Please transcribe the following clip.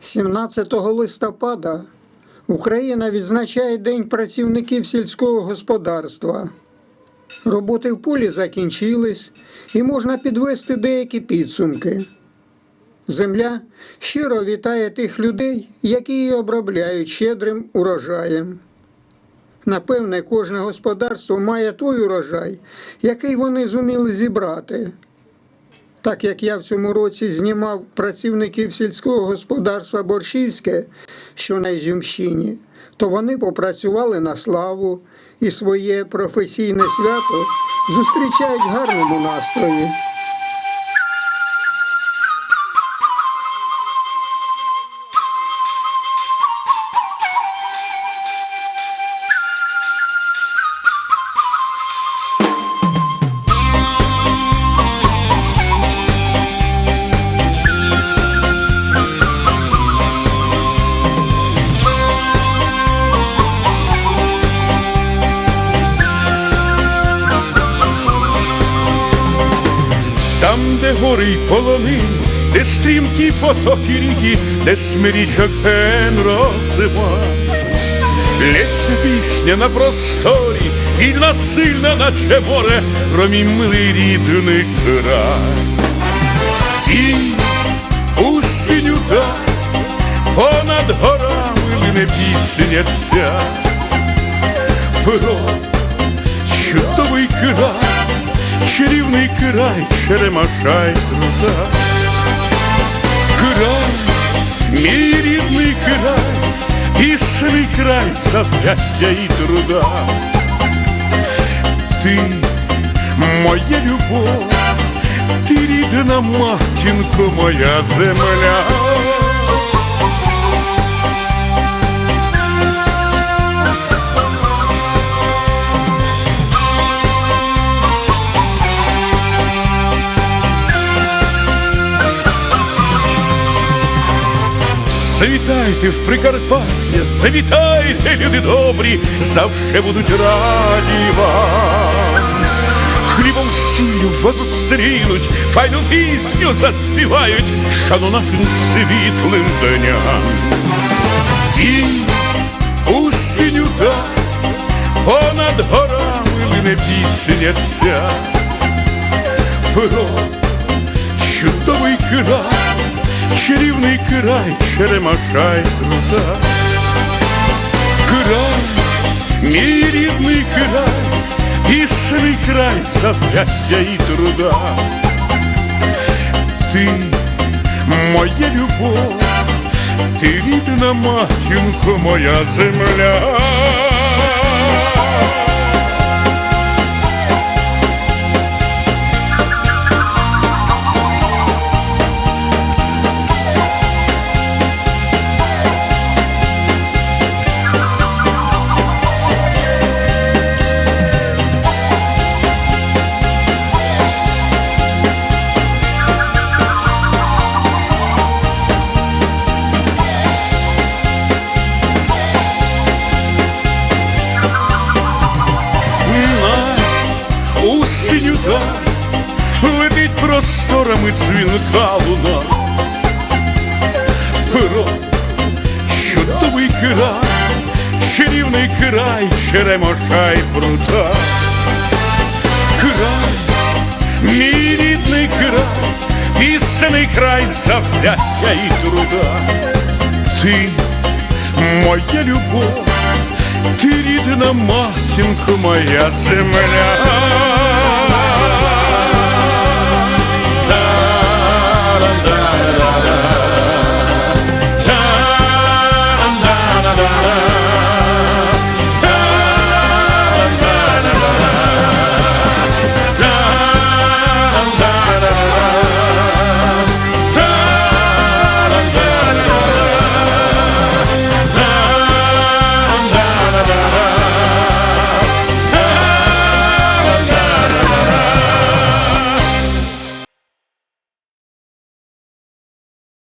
17 листопада Україна відзначає День працівників сільського господарства. Роботи в полі закінчились і можна підвести деякі підсумки. Земля щиро вітає тих людей, які її обробляють щедрим урожаєм. Напевне, кожне господарство має той урожай, який вони зуміли зібрати. Так як я в цьому році знімав працівників сільського господарства Борщівське, що на Ізюмщині, то вони попрацювали на славу і своє професійне свято зустрічають в гарному настрої. Гори й полонин, де стрімкі потоки ріки, де смирічок ген розима. Лється пісня на просторі, вільна сильна, наче море, про мій милий рідний край. І у синю даль понад горами лине пісня ця. Про чудовий край, чарівний край, черемашай труда. Край, мій рідний край, пісний край завзяття і труда. Ти моя любов, ти рідна матінко, моя земля. Завітайте в Прикарпаття, завітайте, люди добрі, завше будуть раді вам. Хлібом сіллю вас зустрінуть, файну пісню заспівають, шану нашим світлим дням. І у синю даль понад горами лине пісня ця. Про чудовий край, чарівний край, черемашай труда. Край, мій рідний край, пісний край завзяття і труда. Ти моя любов, ти рідна матінко, моя земля. Просторами дзвінка луна. Про чудовий край, чарівний край, черемоша й прута. Край, мій рідний край, пісений край завзяття і труда. Ти моя любов, ти рідна матінко, моя земля.